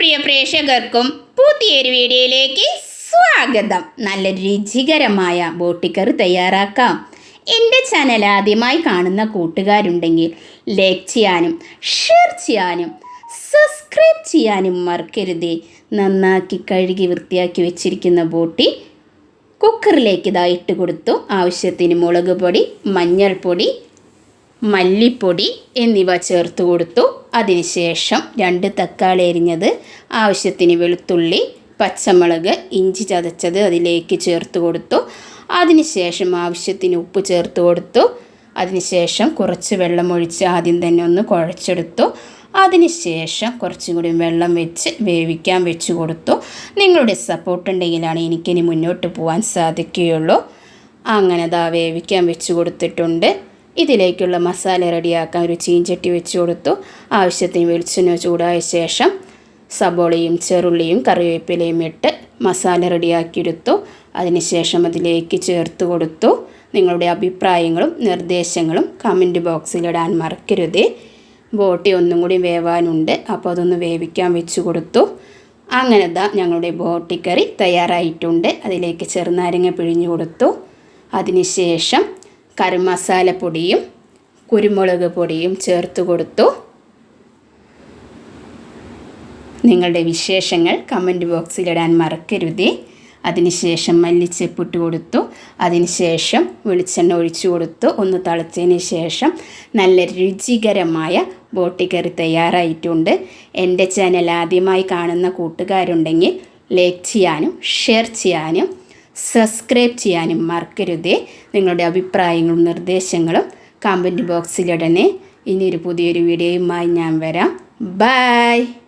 പ്രിയ പ്രേക്ഷകർക്കും പുതിയൊരു വീഡിയോയിലേക്ക് സ്വാഗതം. നല്ല രുചികരമായ ബോട്ടിക്കറി തയ്യാറാക്കാം. എന്റെ ചാനൽ ആദ്യമായി കാണുന്ന കൂട്ടുകാരുണ്ടെങ്കിൽ ലൈക്ക് ചെയ്യാനും ഷെയർ ചെയ്യാനും സബ്സ്ക്രൈബ് ചെയ്യാനും മറക്കരുതേ. നന്നാക്കി കഴുകി വൃത്തിയാക്കി വെച്ചിരിക്കുന്ന ബോട്ടി കുക്കറിലേക്ക് ഇതാ ഇട്ട് കൊടുത്തു. ആവശ്യത്തിന് മുളക് പൊടി മഞ്ഞൾപ്പൊടി മല്ലിപ്പൊടി എന്നിവ ചേർത്ത് കൊടുത്തു. അതിനുശേഷം രണ്ട് തക്കാളി അരിഞ്ഞത് ആവശ്യത്തിന് വെളുത്തുള്ളി പച്ചമുളക് ഇഞ്ചി ചതച്ചത് അതിലേക്ക് ചേർത്ത് കൊടുത്തു. അതിനുശേഷം ആവശ്യത്തിന് ഉപ്പ് ചേർത്ത് കൊടുത്തു. അതിനുശേഷം കുറച്ച് വെള്ളം ഒഴിച്ച് ആദ്യം തന്നെ ഒന്ന് കുഴച്ചെടുത്തു. അതിനുശേഷം കുറച്ചും കൂടി വെള്ളം വെച്ച് വേവിക്കാൻ വെച്ച് കൊടുത്തു. നിങ്ങളുടെ സപ്പോർട്ട് ഉണ്ടെങ്കിലാണ് എനിക്കിനി മുന്നോട്ട് പോകാൻ സാധിക്കുകയുള്ളൂ. അങ്ങനെ ദാ വേവിക്കാൻ വെച്ച് കൊടുത്തിട്ടുണ്ട്. ഇതിലേക്കുള്ള മസാല റെഡിയാക്കാൻ ഒരു ചീഞ്ചട്ടി വെച്ച് കൊടുത്തു. ആവശ്യത്തിന് വെളിച്ചെണ്ണ ചൂടായ ശേഷം സബോളയും ചെറുള്ളിയും കറിവേപ്പിലയും ഇട്ട് മസാല റെഡിയാക്കിയെടുത്തു. അതിനുശേഷം അതിലേക്ക് ചേർത്ത് കൊടുത്തു. നിങ്ങളുടെ അഭിപ്രായങ്ങളും നിർദ്ദേശങ്ങളും കമന്റ് ബോക്സിലിടാൻ മറക്കരുത്. ബോട്ടി ഒന്നും കൂടി വേവാനുണ്ട് അപ്പോൾ അതൊന്ന് വേവിക്കാൻ വെച്ച് കൊടുത്തു. അങ്ങനെ ദാ ഞങ്ങളുടെ ബോട്ടിക്കറി തയ്യാറായിട്ടുണ്ട്. അതിലേക്ക് ചെറുനാരങ്ങ പിഴിഞ്ഞു കൊടുത്തു. അതിനുശേഷം കറി മസാലപ്പൊടിയും കുരുമുളക് പൊടിയും ചേർത്ത് കൊടുത്തു. നിങ്ങളുടെ വിശേഷങ്ങൾ കമന്റ് ബോക്സിലിടാൻ മറക്കരുതേ. അതിനുശേഷം മല്ലിച്ചെപ്പിട്ട് കൊടുത്തു. അതിനുശേഷം വെളിച്ചെണ്ണ ഒഴിച്ചു കൊടുത്തു. ഒന്ന് തിളച്ചതിന് ശേഷം നല്ല രുചികരമായ ബോട്ടിക്കറി തയ്യാറായിട്ടുണ്ട്. എന്റെ ചാനൽ ആദ്യമായി കാണുന്ന കൂട്ടുകാരുണ്ടെങ്കിൽ ലൈക്ക് ചെയ്യാനും ഷെയർ ചെയ്യാനും സബ്സ്ക്രൈബ് ചെയ്യാനും മറക്കരുതേ. നിങ്ങളുടെ അഭിപ്രായങ്ങളും നിർദ്ദേശങ്ങളും കമന്റ് ബോക്സിലിടണേ ഇനിയൊരു പുതിയൊരു വീഡിയോയുമായി ഞാൻ വരാം. ബൈ